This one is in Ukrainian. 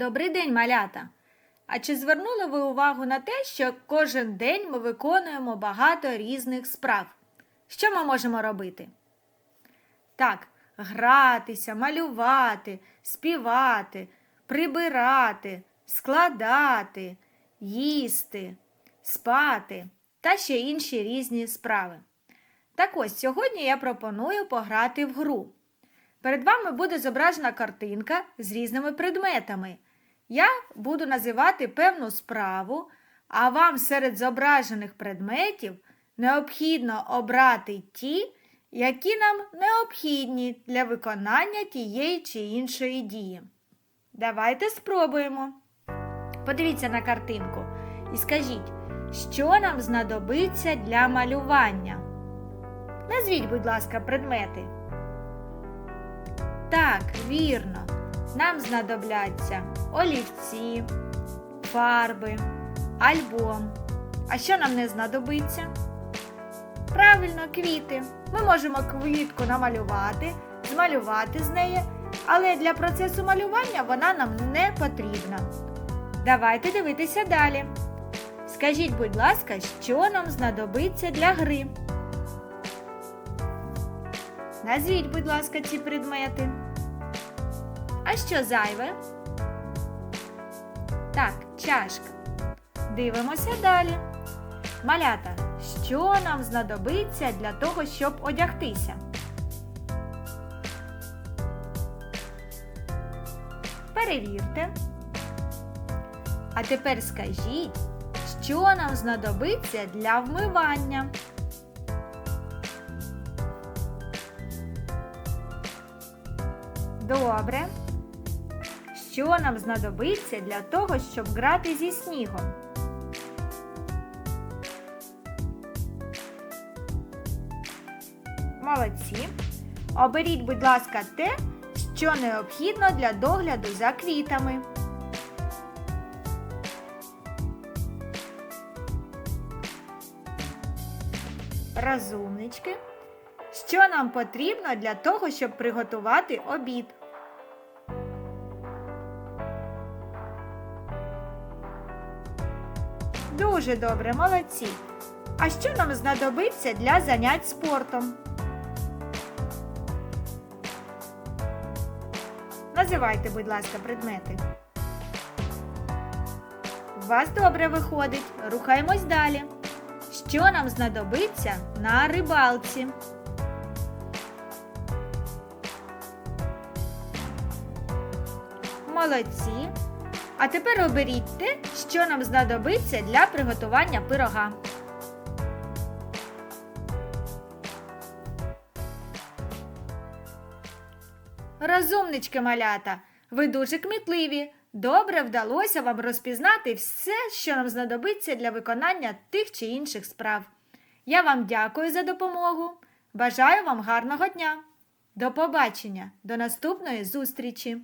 Добрий день, малята! А чи звернули ви увагу на те, що кожен день ми виконуємо багато різних справ? Що ми можемо робити? Так, гратися, малювати, співати, прибирати, складати, їсти, спати та ще інші різні справи. Так ось сьогодні я пропоную пограти в гру. Перед вами буде зображена картинка з різними предметами. Я буду називати певну справу, а вам серед зображених предметів необхідно обрати ті, які нам необхідні для виконання тієї чи іншої дії. Давайте спробуємо. Подивіться на картинку і скажіть, що нам знадобиться для малювання. Назвіть, будь ласка, предмети. Так, вірно. Нам знадобляться олівці, фарби, альбом. А що нам не знадобиться? Правильно, квіти. Ми можемо квітку намалювати, змалювати з неї, але для процесу малювання вона нам не потрібна. Давайте дивитися далі. Скажіть, будь ласка, що нам знадобиться для гри? Назвіть, будь ласка, ці предмети. А що зайве? Так, чашка. Дивимося далі. Малята, що нам знадобиться для того, щоб одягтися? Перевірте. А тепер скажіть, що нам знадобиться для вмивання? Добре. Що нам знадобиться для того, щоб грати зі снігом? Молодці. Оберіть, будь ласка, те, що необхідно для догляду за квітами. Розумнички. Що нам потрібно для того, щоб приготувати обід? Дуже добре, молодці. А що нам знадобиться для занять спортом? Називайте, будь ласка, предмети. У вас добре виходить. Рухаємось далі. Що нам знадобиться на рибалці? Молодці. А тепер оберіть те, що нам знадобиться для приготування пирога. Розумнички малята, ви дуже кмітливі. Добре вдалося вам розпізнати все, що нам знадобиться для виконання тих чи інших справ. Я вам дякую за допомогу. Бажаю вам гарного дня. До побачення, до наступної зустрічі!